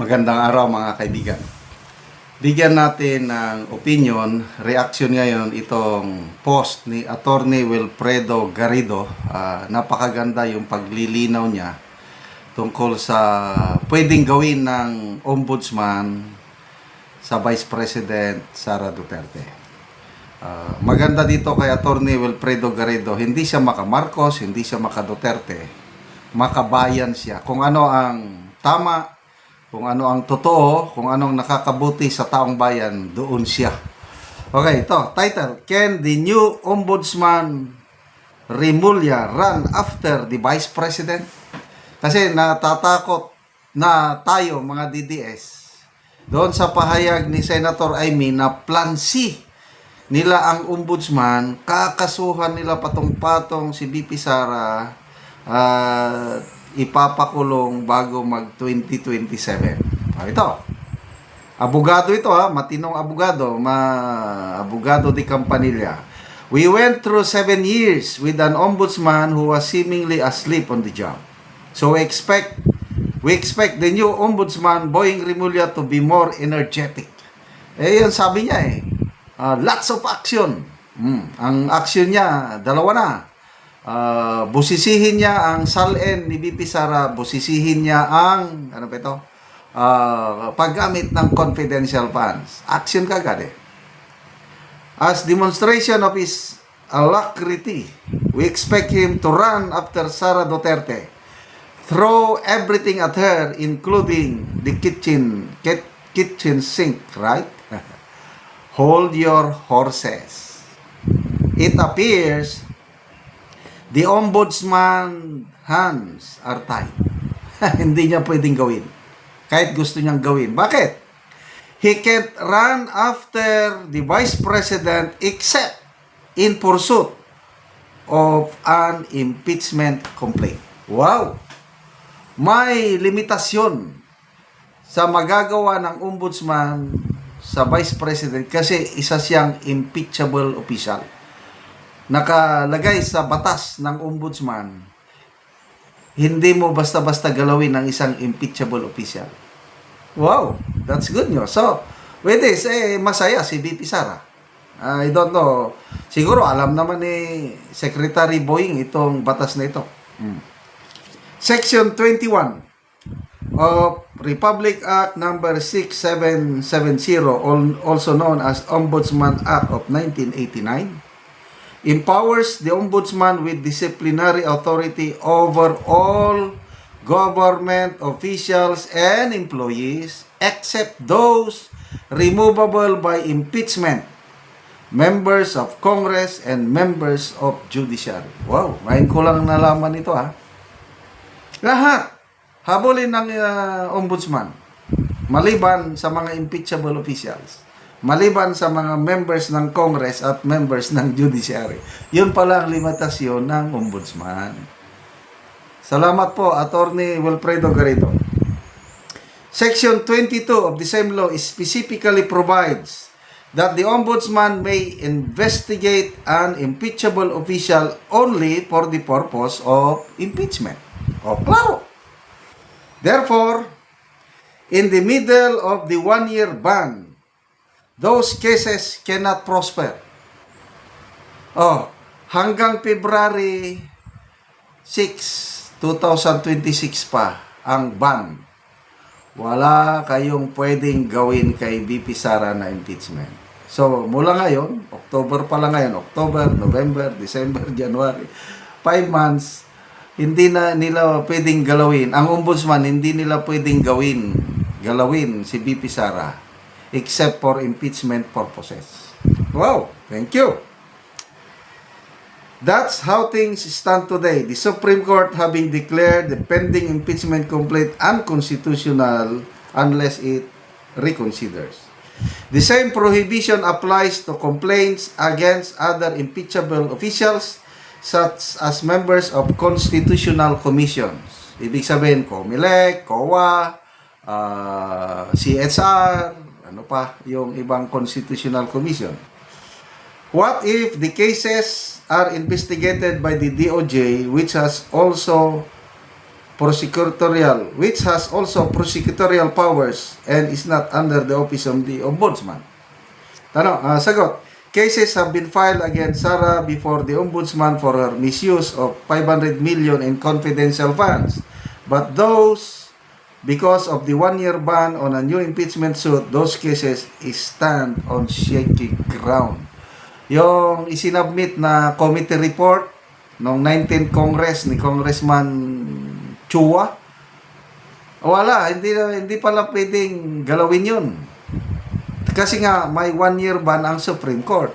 Magandang araw mga kaibigan. Bigyan natin ng opinion, reaction ngayon itong post ni Attorney Wilfredo Garrido. Ah, napakaganda yung paglilinaw niya tungkol sa pwedeng gawin ng ombudsman sa Vice President Sara Duterte. Ah, maganda dito kay Attorney Wilfredo Garrido, hindi siya maka Marcos, hindi siya maka Duterte, makabayan siya. Kung ano ang tama, kung ano ang totoo, kung anong nakakabuti sa taong bayan, doon siya. Okay, ito, title, Can the new Ombudsman Rimulya run after the Vice President? Kasi natatakot na tayo, mga DDS, doon sa pahayag ni Senator Amy na plan C nila ang ombudsman, kakasuhan nila patong-patong si BP Sara at ipapakulong bago mag 2027. Ah, ito. Abogado ito ha, matinong abogado, ma abogado di Campanilla. We went through seven years with an ombudsman who was seemingly asleep on the job. So we expect we expect the new ombudsman Boying Rimulya to be more energetic. Eh yun sabi niya eh. Ah, lots of action. Mm, ang action niya, dalawa na. Ah, busisihin niya ang SALN ni BP Sara, busisihin niya ang, ano ba ito? Ah, paggamit ng confidential funds. Action kagad eh. As demonstration of his alacrity, we expect him to run after Sara Duterte. Throw everything at her, including the kitchen, kit, kitchen sink, right? Hold your horses. It appears the ombudsman hands are tied. Hindi niya pwedeng gawin. Kahit gusto niyang gawin. Bakit? He can't run after the vice president except in pursuit of an impeachment complaint. Wow! May limitasyon sa magagawa ng ombudsman sa vice president kasi isa siyang impeachable official. Nakalagay sa batas ng ombudsman, hindi mo basta-basta galawin ng isang impeachable official. Wow, that's good news. So, with this, eh, masaya si BP Sara. I don't know. Siguro alam naman ni Secretary Boying itong batas na ito. Hmm. Section 21 of Republic Act number 6770 al- also known as Ombudsman Act of 1989 empowers the ombudsman with disciplinary authority over all government officials and employees except those removable by impeachment members of Congress and members of judiciary. Wow, ngayon ko lang nalaman ito ha. Lahat habulin ng uh, ombudsman maliban sa mga impeachable officials maliban sa mga members ng Congress at members ng judiciary. Yun pala ang limitasyon ng ombudsman. Salamat po, Attorney Wilfredo Garrido. Section 22 of the same law specifically provides that the ombudsman may investigate an impeachable official only for the purpose of impeachment. O, klaro. Therefore, in the middle of the one-year ban, those cases cannot prosper. Oh, hanggang February 6, 2026 pa ang ban. Wala kayong pwedeng gawin kay BP Sara na impeachment. So, mula ngayon, October pa lang ngayon, October, November, December, January, 5 months, hindi na nila pwedeng galawin. Ang ombudsman, hindi nila pwedeng gawin, galawin si BP Sara except for impeachment purposes. Wow, thank you. That's how things stand today. The Supreme Court having declared the pending impeachment complaint unconstitutional unless it reconsiders. The same prohibition applies to complaints against other impeachable officials such as members of constitutional commissions. Ibig sabihin, COMELEC, COA, uh, CSR, ano pa, yung ibang constitutional commission. What if the cases are investigated by the DOJ which has also prosecutorial, which has also prosecutorial powers and is not under the office of the Ombudsman. Tanong, ah, sagot. Cases have been filed against Sarah before the Ombudsman for her misuse of 500 million in confidential funds. But those, because of the one-year ban on a new impeachment suit, those cases stand on shaky ground. Yung isinabmit na committee report noong 19th Congress ni Congressman Chua, wala, hindi, hindi pala pwedeng galawin yun. Kasi nga, may one-year ban ang Supreme Court.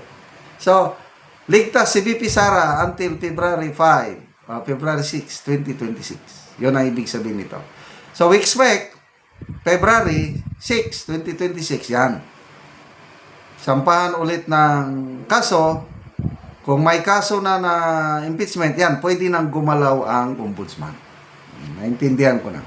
So, ligtas si VP Sara until February 5, uh, February 6, 2026. Yun ang ibig sabihin nito. So, we expect February 6, 2026, yan. Sampahan ulit ng kaso. Kung may kaso na na impeachment, yan, pwede nang gumalaw ang ombudsman. Naintindihan ko na.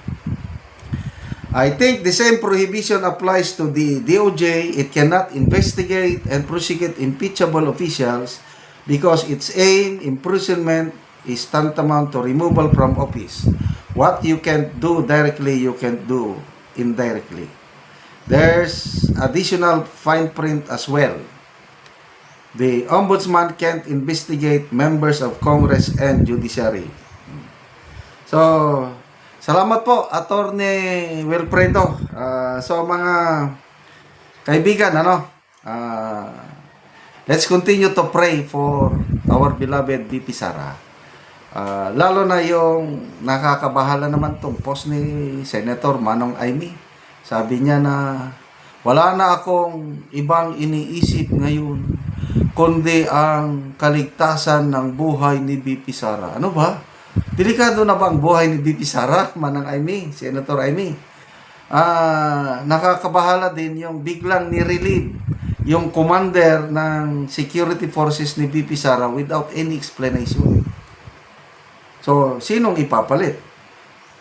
I think the same prohibition applies to the DOJ. It cannot investigate and prosecute impeachable officials because its aim, imprisonment, is tantamount to removal from office. What you can do directly, you can do indirectly. There's additional fine print as well. The ombudsman can't investigate members of Congress and judiciary. So, salamat po, Attorney Wilfredo. Ah, so, mga kaibigan, ano, ah, let's continue to pray for our beloved VP Sara. Ah, lalo na yung nakakabahala naman tong post ni Senator Manong Aimee. Sabi niya na wala na akong ibang iniisip ngayon kundi ang kaligtasan ng buhay ni VP Sara. Ano ba? Delikado na ba ang buhay ni VP Sara, Manang Aimee, Senator Aimee? Ah, nakakabahala din yung biglang ni-relieve yung commander ng security forces ni VP Sara without any explanation. So, sinong ipapalit?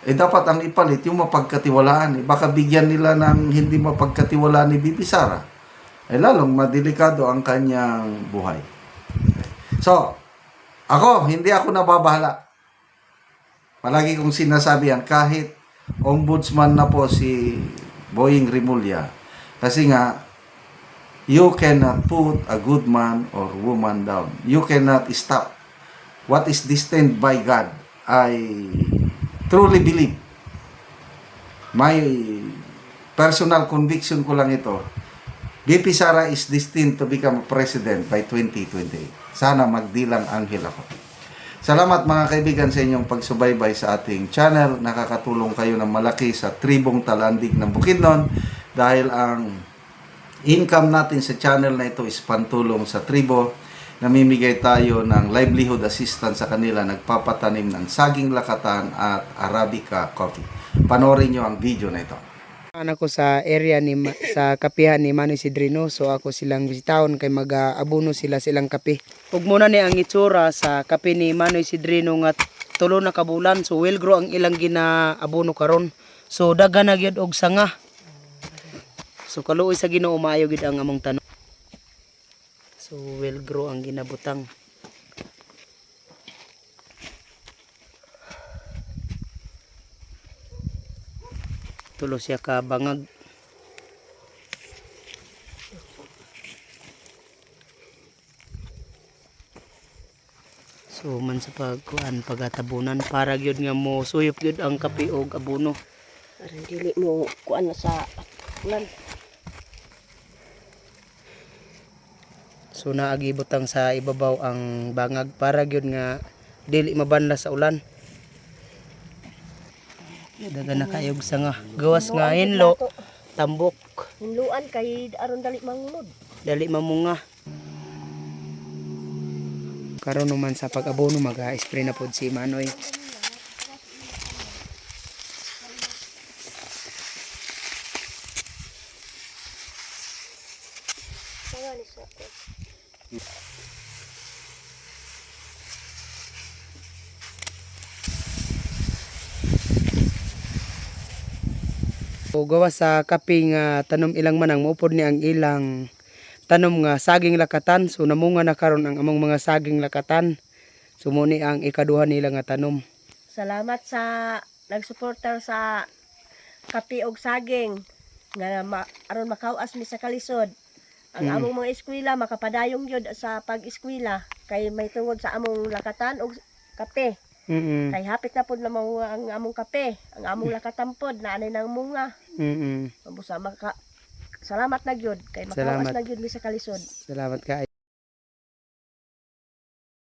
Eh, dapat ang ipalit yung mapagkatiwalaan. Eh, baka bigyan nila ng hindi mapagkatiwalaan ni VP Sara. Eh, lalong madelikado ang kanyang buhay. So, ako, hindi ako nababahala. Palagi kong sinasabi yan, kahit ombudsman na po si Boying Rimulya. Kasi nga, you cannot put a good man or woman down. You cannot stop what is destined by God. I truly believe. My personal conviction ko lang ito. VP Sara is destined to become president by 2028. Sana magdilang anghel ako. Salamat mga kaibigan sa inyong pagsubaybay sa ating channel. Nakakatulong kayo ng malaki sa tribong talandig ng Bukidnon dahil ang income natin sa channel na ito is pantulong sa tribo. Namimigay tayo ng livelihood assistance sa kanila, nagpapatanim ng saging lakatan at Arabica coffee. Panoorin nyo ang video na ito. Anak ko sa area ni sa kapihan ni Manoy Sidrino so ako silang bisitahon kay mag-abuno sila silang kape. Ug muna ni ang itsura sa kape ni Manoy Sidrino nga tulo na kabulan so well grow ang ilang ginaabuno karon. So daghan na gyud og sanga. So kaluoy sa Ginoo maayo gid ang among tanong. So well grow ang ginabutang. Tulo siya ka bangag. So man sa pagkuan pagatabunan para gyud nga mo suyop gyud ang kape og abono. Parang dili mo kuan sa ulan. So naagi butang sa ibabaw ang bangag para gyud nga dili mabanla sa ulan. Daga na kayog sa nga gawas nga hinlo tambok Hinluan kay aron dali manglod. dali mamunga. Karon naman sa pag-abono mag-spray na pod si Manoy. O gawa sa kape nga tanom ilang manang maupod ni ang ilang tanom nga saging lakatan so namunga na karon ang among mga saging lakatan so mo ni ang ikaduha nila nga tanom Salamat sa nagsuportar sa kape og saging nga ma, aron makawas mi sa kalisod. Ang Mm. among mga eskwela makapadayong yun sa pag-eskwela kay may tungod sa among lakatan og kape. Mm. Kay hapit na pud na mao ang among kape, ang among lakatan pod na anay nang munga. Mm. Mabusa maka Salamat na gyud kay Salamat. makawas na gyud mi sa kalisod. Salamat ka.